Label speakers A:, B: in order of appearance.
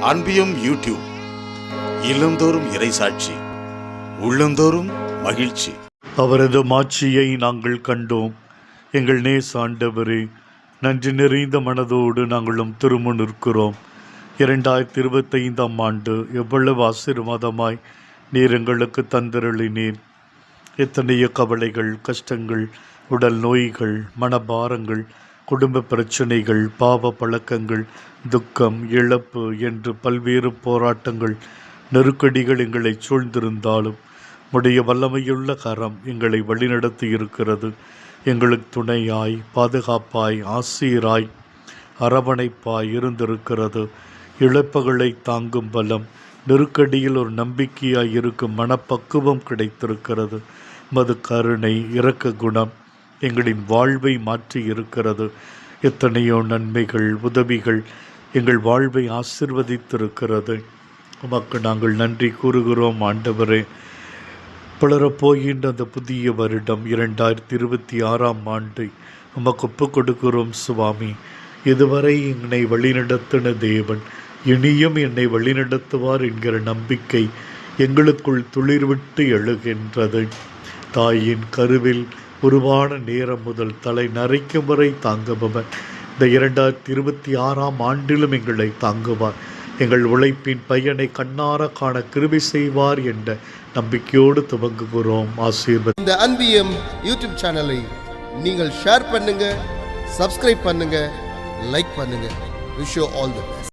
A: அன்பியும் YouTube இல்லந்தோறும் இறைசாட்சி உள்ளந்தோறும் மகிழ்ச்சி.
B: அவரது மாட்சியை நாங்கள் கண்டோம். எங்கள் நேச ஆண்டவரே நன்றி நிறைந்த மனதோடு நாங்களும் திரும்ப நிற்கிறோம். இரண்டாயிரத்தி இருபத்தைந்தாம் ஆண்டு எவ்வளவு ஆசீர்வாதமாய் நீர் எங்களுக்கு தந்திரளினீர். எத்தனையோ கவலைகள் கஷ்டங்கள் உடல் நோய்கள் மனபாரங்கள் குடும்ப பிரச்சனைகள் பாவ பழக்கங்கள் துக்கம் இழப்பு என்று பல்வேறு போராட்டங்கள் நெருக்கடிகள் எங்களை சூழ்ந்திருந்தாலும் உடைய வல்லமையுள்ள கரம் எங்களை வழிநடத்தி இருக்கிறது எங்களுக்கு துணையாய் பாதுகாப்பாய் ஆசிராய் அரவணைப்பாய் இருந்திருக்கிறது. இழப்புகளை தாங்கும் பலம் நெருக்கடியில் ஒரு நம்பிக்கையாய் இருக்கும் மனப்பக்குவம் கிடைத்திருக்கிறது. மது கருணை இரக்க குணம் எங்களின் வாழ்வை மாற்றி இருக்கிறது. எத்தனையோ நன்மைகள் உதவிகள் எங்கள் வாழ்வை ஆசிர்வதித்திருக்கிறது. உமக்கு நாங்கள் நன்றி கூறுகிறோம் ஆண்டவரே. புலரப் போகின்ற அந்த புதிய வருடம் இரண்டாயிரத்தி இருபத்தி ஆறாம் ஆண்டு உமக்கு ஒப்பு கொடுக்கிறோம் சுவாமி. இதுவரை என்னை வழிநடத்தின தேவன் இனியும் என்னை வழிநடத்துவார் என்கிற நம்பிக்கை எங்களுக்குள் துளிர்விட்டு எழுகின்றது. தாயின் கருவில் உருவான நேரம் முதல் தலை நரைக்கும் வரை தாங்குபவர் இந்த இரண்டாயிரத்தி இருபத்தி ஆறாம் ஆண்டிலும் எங்களை தாங்குவார். எங்கள் உழைப்பின் பையனை கண்ணார காண கிருபி செய்வார் என்ற நம்பிக்கையோடு துவங்குகிறோம். ஆசீர்வதி
C: இந்த அன்பியம் யூடியூப் சேனலை நீங்கள் ஷேர் பண்ணுங்க சப்ஸ்கிரைப் பண்ணுங்க லைக் பண்ணுங்க. Wish all the